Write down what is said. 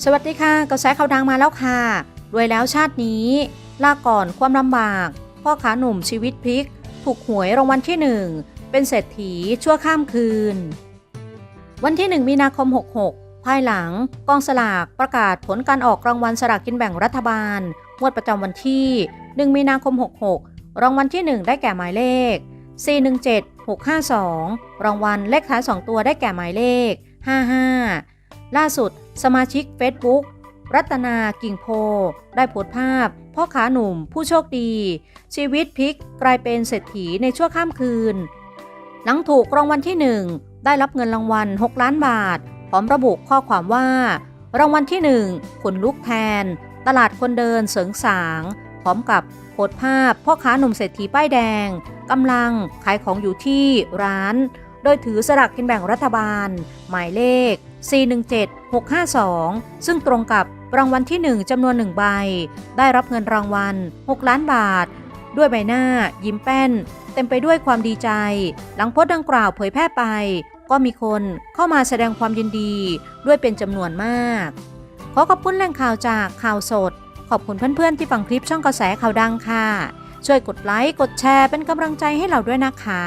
สวัสดีค่ะกระแสข่าวดังมาแล้วค่ะ รวยแล้วชาตินี้ลาก่อนความลำบาก พ่อขาหนุ่มชีวิตพลิก ถูกหวยรางวัลที่หนึ่งเป็นเศรษฐีชั่วข้ามคืน วันที่1มีนาคม 66 ภายหลังกองสลากประกาศผลการออกรางวัลสลากกินแบ่งรัฐบาลงวดประจำวันที่ 1 มีนาคม 66 รางวัลที่ 1 ได้แก่หมายเลข 417 652 รางวัลเลขท้าย 2 ตัวได้แก่หมายเลข 55 ล่าสุด สมาชิก Facebook รัตนากิ่งโพ ได้โพสต์ภาพ พ่อขาหนุ่มผู้โชคดี ชีวิตพลิกกลายเป็นเศรษฐีในชั่วข้ามคืน หลังถูกรางวัลที่1ได้รับเงินรางวัล 6 ล้านบาท พร้อมระบุข้อความว่า รางวัลที่1ขนลุกแทน ตลาดคนเดินเสริงสาง พร้อมกับโพสต์ภาพ พ่อค้าหนุ่มเศรษฐีป้ายแดงกำลังขายของอยู่ที่ร้าน โดยถือสลากกินแบ่งรัฐบาล หมายเลข 417652 ซึ่งตรงกับรางวัลที่ 1จำนวน1ใบ ได้รับเงินรางวัล 6 ล้านบาท ด้วยใบหน้า ยิ้มแป้น เต็มไปด้วยความดีใจ หลังโพสต์ดังกล่าวเผยแพร่ไป ก็มีคนเข้ามาแสดงความยินดีด้วยเป็นจำนวนมาก ขอขอบคุณแหล่งข่าวจากข่าวสด ขอบคุณเพื่อนๆที่ฟังคลิปช่องกระแสข่าวดังค่ะ ช่วยกดไลค์กดแชร์เป็นกำลังใจให้เราด้วยนะคะ